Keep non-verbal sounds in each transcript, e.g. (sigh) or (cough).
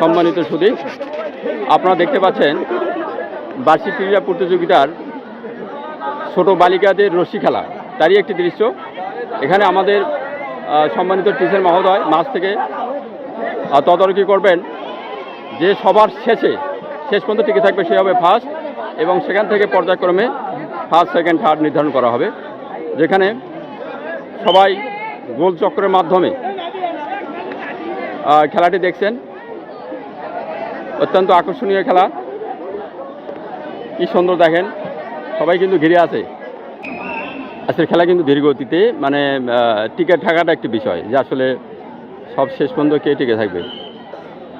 সম্মানিত সুদী আপনারা দেখতে পাচ্ছেন বার্ষিক ক্রীড়া প্রতিযোগিতার ছোট বালিকাদের রশি খেলা। তারই একটি দৃশ্য। এখানে আমাদের সম্মানিত টিচার মহোদয় মাছ থেকে তদারকি করবেন। যে সবার শেষে, শেষ পর্যন্ত টিকে থাকবে সে হবে ফার্স্ট এবং সেখান থেকে পর্যায়ক্রমে ফার্স্ট সেকেন্ড থার্ড নির্ধারণ করা হবে। যেখানে সবাই গোল চক্রের মাধ্যমে খেলাটি দেখছেন। অত্যন্ত আকর্ষণীয় খেলা। কি সুন্দর দেখেন, সবাই কিন্তু ঘিরে আছে। আজকের খেলা কিন্তু ধীর গতিতে মানে টিকে থাকাটা একটি বিষয় যে আসলে সব শেষ পর্যন্ত কে টিকে থাকবে।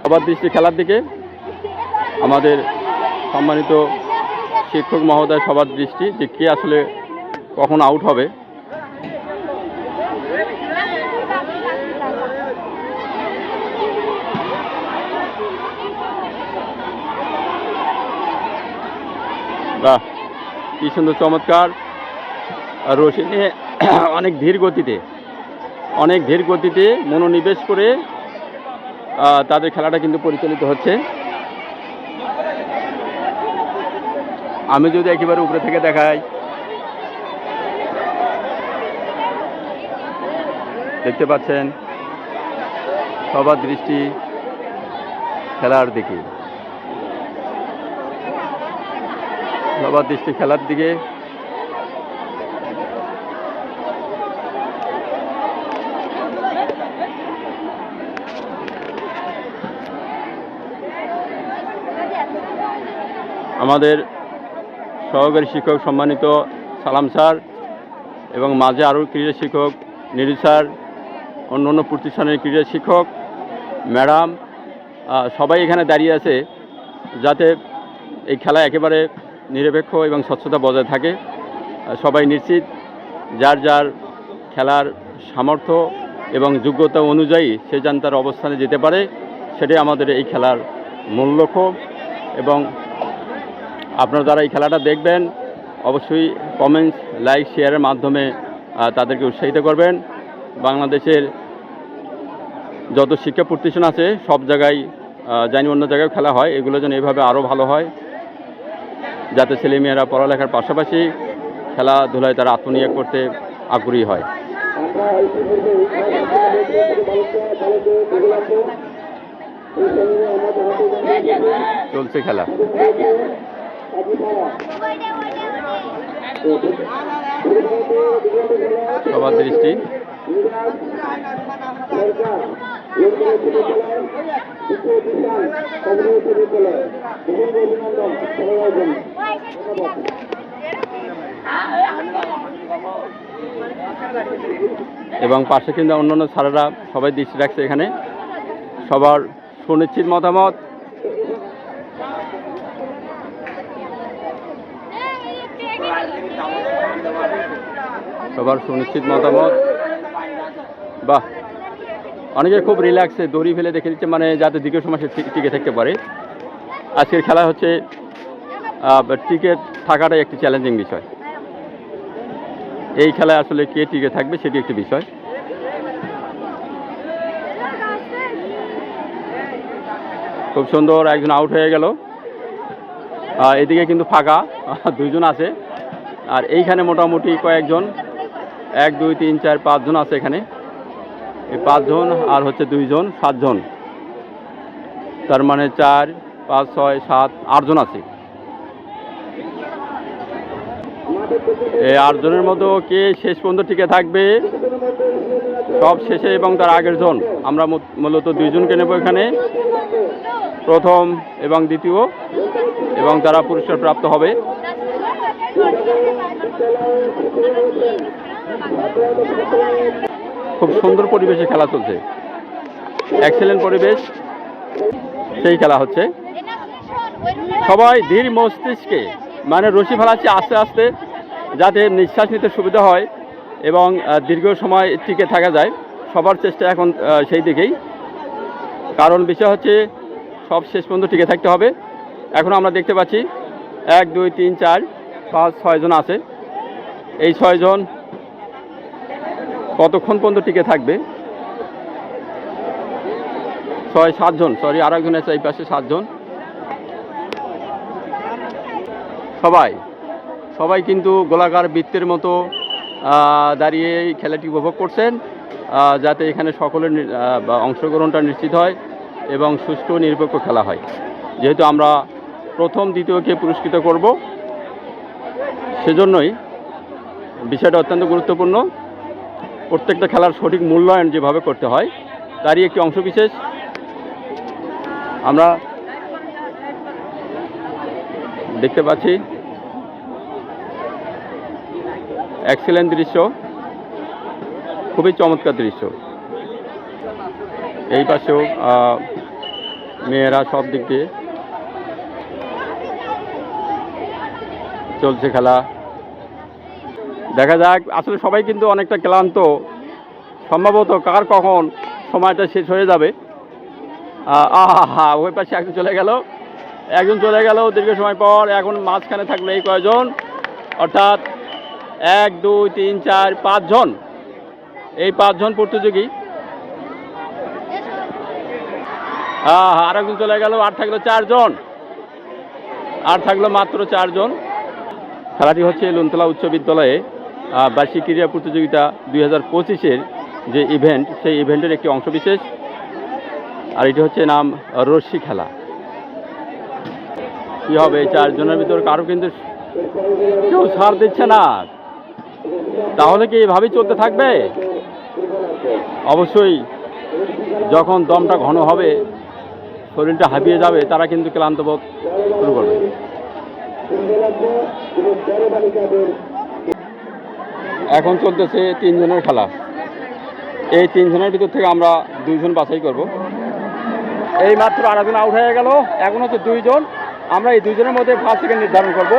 সবার দৃষ্টি খেলার দিকে। আমাদের সম্মানিত শিক্ষক মহোদয় সবার দৃষ্টি যে কে আসলে কখন আউট হবে। বাহ, কি সুন্দর চমৎকার। আর নিয়ে (clears throat) অনেক ধীর গতিতে, অনেক ধীর গতিতে মনোনিবেশ করে তাদের খেলাটা কিন্তু পরিচালিত হচ্ছে। আমি যদি একেবারে উপরে থেকে দেখাই, দেখতে পাচ্ছেন সবার দৃষ্টি খেলার দিকে। সবার দৃষ্টি খেলার দিকে। আমাদের সহকারী শিক্ষক সম্মানিত সালাম স্যার এবং মাঝে আরও ক্রীড়া শিক্ষক নিরু স্যার, অন্য অন্য প্রতিষ্ঠানের ক্রীড়া শিক্ষক, ম্যাডাম সবাই এখানে দাঁড়িয়ে আছে যাতে এই খেলা একেবারে নিরপেক্ষ এবং স্বচ্ছতা বজায় থাকে। সবাই নিশ্চিত, যার যার খেলার সামর্থ্য এবং যোগ্যতা অনুযায়ী সে যান তার অবস্থানে যেতে পারে, সেটাই আমাদের এই খেলার মূল লক্ষ্য। এবং আপনারা যারা এই খেলাটা দেখবেন, অবশ্যই কমেন্টস লাইক শেয়ারের মাধ্যমে তাদেরকে উৎসাহিত করবেন। বাংলাদেশের যত শিক্ষা প্রতিষ্ঠান আছে, সব জায়গায় জানি অন্য জায়গায় খেলা হয়, এগুলো যেন এভাবে আরও ভালো হয়। যাতে ছেলেমেয়েরা পড়ালেখার পাশাপাশি খেলাধুলায় তারা আত্মনিয়োগ করতে আগ্রহী হয়। চলছে খেলা। সবার দৃষ্টি। এবং পাশে কিন্তু অন্যান্য স্যারেরা সবাই দৃষ্টি রাখছে এখানে। সবার সুনিশ্চিত মতামত। সবার সুনিশ্চিত মতামত। বাহ! অনেকে খুব রিল্যাক্সে দড়ি ফেলে দেখে দিচ্ছে মানে যাতে দীর্ঘ সময় সে টিকে থাকতে পারে। আজকের খেলা হচ্ছে টিকে থাকাটাই একটি চ্যালেঞ্জিং বিষয়। এই খেলায় আসলে কে টিকে থাকবে সেটি একটি বিষয়। খুব সুন্দর একজন আউট হয়ে গেল। এদিকে কিন্তু ফাঁকা, (laughs) দুইজন আছে। আর এইখানে মোটামুটি কয়েকজন, এক, দুই, তিন, চার, পাঁচজন আছে এখানে। এই পাঁচজন আর হচ্ছে দুইজন, সাতজন। তার মানে চার, পাঁচ, ছয়, সাত, আটজন আছে। এই আটজনের মতো কে শেষ পর্যন্ত টিকে থাকবে? সব শেষে এবং তার আগের জন। আমরা মূলত দুইজনকে নেব এখানে। প্রথম এবং দ্বিতীয়, এবং তারা পুরস্কার প্রাপ্ত হবে। খুব সুন্দর পরিবেশে খেলা চলছে। এক্সেলেন্ট পরিবেশ। সেই খেলা হচ্ছে। সবাই ধীর মস্তিষ্কে মানে রশি ফেলাচ্ছে আস্তে আস্তে। যাতে নিঃশ্বাস নিতে সুবিধা হয় এবং দীর্ঘ সময় টিকে থাকা যায়। সবার চেষ্টা এখন সেই দিকেই। কারণ বিষয় হচ্ছে, সব শেষ পর্যন্ত টিকে থাকতে হবে। এখন আমরা দেখতে পাচ্ছি, এক, দুই, তিন, চার, পাঁচ ছয়জন আছে। এই ছয়জন কতক্ষণ পর্যন্ত টিকে থাকবে? ছয় সাতজন সরি আর একজন আছে এই পাশে সাতজন সবাই? সবাই কিন্তু গোলাকার বৃত্তের মতো দাঁড়িয়ে এই খেলাটি উপভোগ করছেন যাতে এখানে সকলের অংশগ্রহণটা নিশ্চিত হয় এবং সুষ্ঠু নিরপেক্ষ খেলা হয়। যেহেতু আমরা প্রথম, দ্বিতীয়কে পুরস্কৃত করব, সেজন্যই বিষয়টা অত্যন্ত গুরুত্বপূর্ণ। প্রত্যেকটা খেলার সঠিক মূল্যায়ন যেভাবে করতে হয়, তারই একটি অংশ বিশেষ। আমরা দেখতে পাচ্ছি এক্সেলেন্ট দৃশ্য। খুবই চমৎকার দৃশ্য। এই পাশেও মেয়েরা সব দিক দিয়ে চলছে খেলা। দেখা যাক আসলে সবাই কিন্তু অনেকটা ক্লান্ত। সম্ভবত কার কখন সময়টা শেষ হয়ে যাবে। আহ, ওই পাশে একজন চলে গেল। একজন চলে গেল দীর্ঘ সময় পর এখন মাঝখানে থাকল এই কয়জন। অর্থাৎ এক দুই তিন চার পাঁচজন। এই পাঁচজন প্রতিযোগী। আহ, আর একজন চলে গেল আর থাকল চারজন। আর থাকল মাত্র চারজন। খেলাটি হচ্ছে লুনতলা উচ্চ বিদ্যালয়ে বার্ষিক ক্রীড়া প্রতিযোগিতা দুই হাজার পঁচিশের যে ইভেন্ট সেই ইভেন্টের একটি অংশবিশেষ। আর এটি হচ্ছে নাম রশ্মি খেলা। কি হবে চারজনের ভিতর? কারও কিন্তু কেউ ছাড় দিচ্ছে না। তাহলে কি এভাবেই চলতে থাকবে? অবশ্যই, যখন দমটা ঘন হবে, শরীরটা হাঁপিয়ে যাবে, তারা কিন্তু ক্লান্ত বোধ শুরু করবে। এখন চলতেছে তিনজনের খেলা। এই তিনজনের ভিতর থেকে আমরা দুইজন বাছাই করব। এই মাত্র আরেকজন আউট হয়ে গেল। এখন হচ্ছে দুইজন। আমরা এই দুইজনের মধ্যে ফার্স্ট সেকেন্ড নির্ধারণ করব।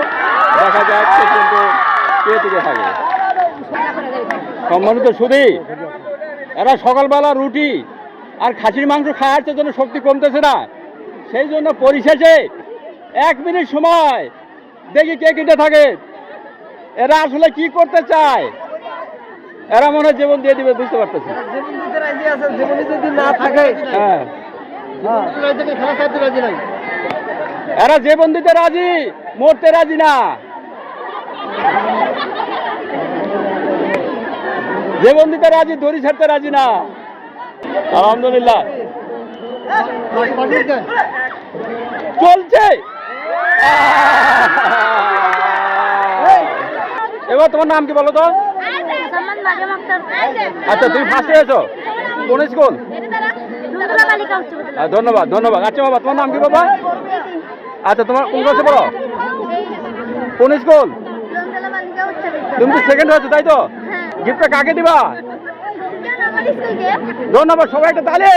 দেখা যাক কিন্তু কে থাকে সম্মানিত সুদী এরা সকালবেলা রুটি আর খাসির মাংস খাওয়ার জন্য শক্তি কমতেছে না। সেই জন্য পরিশেষে এক মিনিট সময় দেখি কে কিনতে থাকে। এরা আসলে কি করতে চায়? এরা মনে হয় জীবন দিয়ে দিবে বুঝতে পারতেছে। জীবন দিতে রাজি আছে জীবনে যদি না থাকে হ্যাঁ। হ্যাঁ। এরা জীবন দিতে রাজি মরতে রাজি না। জীবন দিতে রাজি দড়ি ছাড়তে রাজি না। আলহামদুলিল্লাহ। চলছে। এবার তোমার নাম কি বলো তো? আচ্ছা তুমি ফার্স্টে এসো। কোন স্কুল? ধন্যবাদ ধন্যবাদ। আচ্ছা বাবা তোমার নাম কি বাবা? আচ্ছা তোমার কোন ক্লাসে পড়ো? কোন স্কুল? তুমি তো সেকেন্ড হয়েছো তাই তো? হ্যাঁ। গিফটটা কাকে দিবা? ধন্যবাদ সবাইকে তালে।